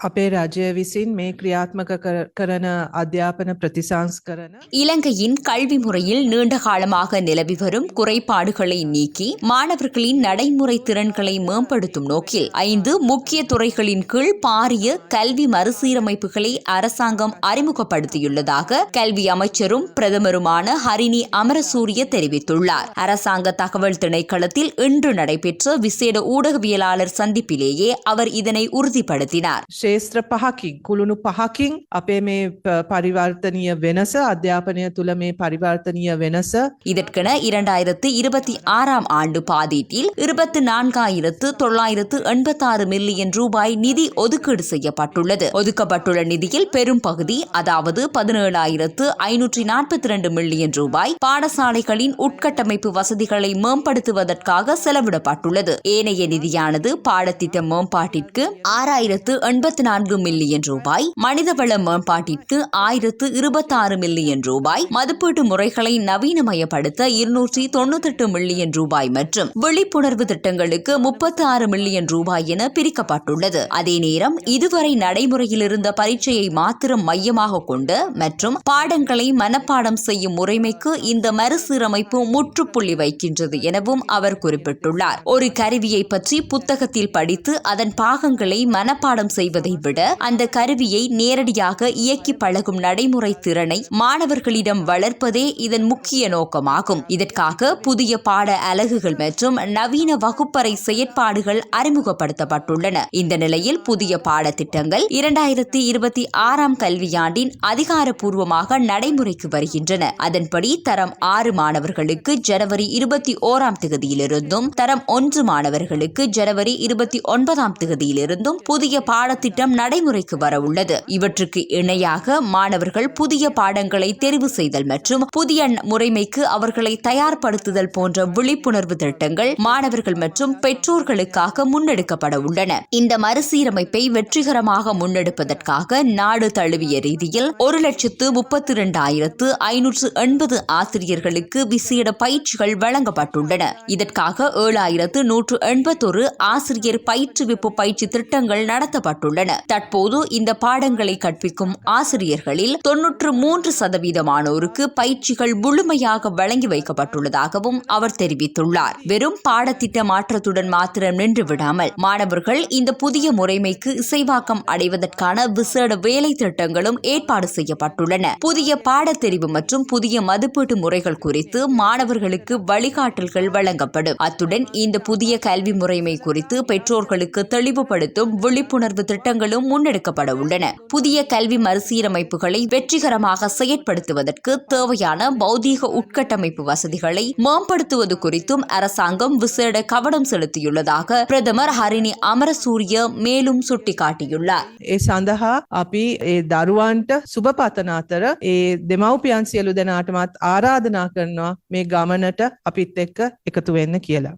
අපේ රජය විසින් මේ ක්‍රියාත්මක කර- කරන අධ්‍යාපන ප්‍රතිසංස්කරන இலங்கையின் கல்வி முறையில் நீண்ட காலமாக நிலவி வரும் குறைபாடுகளை நீக்கி மாணவர்களின் நடைமுறை திறன்களை மேம்படுத்தும் நோக்கில் ஐந்து முக்கிய துறைகளின் கீழ் பாரிய கல்வி மறுசீரமைப்புகளை அரசாங்கம் அறிமுகப்படுத்தியுள்ளதாக கல்வி அமைச்சரும் பிரதமருமான ஹரிணி அமரசூரிய தெரிவித்துள்ளார் அரசாங்க தகவல் திணைக்களத்தில் இன்று நடைபெற்ற விசேட ஊடகவியலாளர் சந்திப்பிலேயே அவர் இதனை உறுதிப்படுத்தினார் ශේත්‍ර පහකින් කුළුණු පහකින් අපේ මේ ප- පරිවර්තනීය වෙනස අධ්‍යාපනය තුළ මේ පරිවර්තනීය වෙනස இதற்கென இரண்டாயிரத்து இருபத்தி ஆறாம் ஆண்டு பாதீட்டில் இருபத்தி நான்காயிரத்து தொள்ளாயிரத்து எண்பத்தாறு மில்லியன் ரூபாய் நிதி ஒதுக்கீடு செய்யப்பட்டுள்ளது ஒதுக்கப்பட்டுள்ள நிதியில் பெரும் பகுதி அதாவது பதினேழாயிரத்து ஐநூற்றி நாற்பத்தி இரண்டு மில்லியன் ரூபாய் பாடசாலைகளின் உட்கட்டமைப்பு வசதிகளை மேம்படுத்துவதற்காக செலவிடப்பட்டுள்ளது ஏனைய நிதியானது பாடத்திட்ட மேம்பாட்டிற்கு ஆறாயிரத்து எண்பத்தி நான்கு மில்லியன் ரூபாய் மனிதவள மேம்பாட்டிற்கு ஆயிரத்து இருபத்தாறு மில்லியன் ரூபாய் மதிப்பீட்டு முறைகளை நவீனமயப்படுத்த இருநூற்றி தொண்ணூத்தெட்டு மில்லியன் ரூபாய் மற்றும் விழிப்புணர்வு திட்டங்களுக்கு முப்பத்தி ஆறு மில்லியன் ரூபாய் என பிரிக்கப்பட்டுள்ளது. அதே நேரம் இதுவரை நடைமுறையில் இருந்த பரீட்சையை மாத்திரம் மையமாக கொண்டு மற்றும் பாடங்களை மனப்பாடம் செய்யும் முறைமைக்கு இந்த மறுசீரமைப்பு முற்றுப்புள்ளி வைக்கின்றது எனவும் அவர் குறிப்பிட்டுள்ளார். ஒரு கருவியை பற்றி புத்தகத்தில் படித்து அதன் பாகங்களை மனப்பாடம் செய்வதை விட அந்த கருவியை நேரடியாக இயக்கி பழகும் நடைமுறை திறனை மாணவர்களிடம் வளர்ப்பதே இதன் முக்கிய நோக்கமாகும். இதற்காக புதிய பாட அலகுகள் மற்றும் நவீன வகுப்பறை செயற்பாடுகள் அறிமுகப்படுத்தப்பட்டுள்ளன. இந்த நிலையில் புதிய பாடத்திட்டங்கள் இரண்டாயிரத்தி இருபத்தி ஆறாம் கல்வியாண்டின் அதிகாரப்பூர்வமாக நடைமுறைக்கு வருகின்றன. அதன்படி தரம் ஆறு மாணவர்களுக்கு ஜனவரி இருபத்தி ஓராம் தேதியிலிருந்தும் தரம் ஒன்று மாணவர்களுக்கு ஜனவரி இருபத்தி ஒன்பதாம் தேதியிலிருந்தும் புதிய பாடத்திட்ட திட்டம் நடைமுறைக்கு வர உள்ளது இவற்றுக்கு இணையாக மாணவர்கள் புதிய பாடங்களை தெரிவு செய்தல் மற்றும் புதிய முறைமைக்கு அவர்களை தயார்படுத்துதல் போன்ற விழிப்புணர்வு திட்டங்கள் மாணவர்கள் மற்றும் பெற்றோர்களுக்காக முன்னெடுக்கப்பட உள்ளன. இந்த மறுசீரமைப்பை வெற்றிகரமாக முன்னெடுப்பதற்காக நாடு தழுவிய ரீதியில் ஒரு லட்சத்து முப்பத்தி இரண்டாயிரத்து ஐநூற்று எண்பது ஆசிரியர்களுக்கு விசேட பயிற்சிகள் வழங்கப்பட்டுள்ளன. இதற்காக ஏழாயிரத்து நூற்று எண்பத்தொரு ஆசிரியர் பயிற்றுவிப்பு பயிற்சி திட்டங்கள் நடத்தப்பட்டுள்ளன. தற்போது இந்த பாடங்களை கற்பிக்கும் ஆசிரியர்களில் தொன்னூற்று மூன்று சதவீதமானோருக்கு பயிற்சிகள் முழுமையாக வழங்கி வைக்கப்பட்டுள்ளதாகவும் அவர் தெரிவித்துள்ளார். வெறும் பாடத்திட்ட மாற்றத்துடன் மாத்திரம் நின்று விடாமல் மாணவர்கள் இந்த புதிய முறைமைக்கு இசைவாக்கம் அடைவதற்கான விசேட வேலை திட்டங்களும் ஏற்பாடு செய்யப்பட்டுள்ளன. புதிய பாடத்தெரிவு மற்றும் புதிய மதிப்பீட்டு முறைகள் குறித்து மாணவர்களுக்கு வழிகாட்டல்கள் வழங்கப்படும். அத்துடன் இந்த புதிய கல்வி முறைமை குறித்து பெற்றோர்களுக்கு தெளிவுபடுத்தும் விழிப்புணர்வு திட்டங்களும் முன்னெடுக்கப்பட உள்ளன புதிய கல்வி மறுசீரமைப்புகளை வெற்றிகரமாக செயற்படுத்துவதற்கு தேவையான பௌதீக உட்கட்டமைப்பு வசதிகளை மேம்படுத்துவது குறித்தும் அரசாங்கம் விசேட கவனம் செலுத்தியுள்ளதாக பிரதமர் ஹரிணி அமரசூரிய மேலும் சுட்டிக்காட்டியுள்ளார் ඒ සඳහා අපි ඒ දරුවන්ට සුභ පතන අතර ඒ දෙමව්පියන් සියලු දෙනාටමත් ආරාධනා කරනවා මේ ගමනට අපිත් එක්ක එකතු වෙන්න කියලා.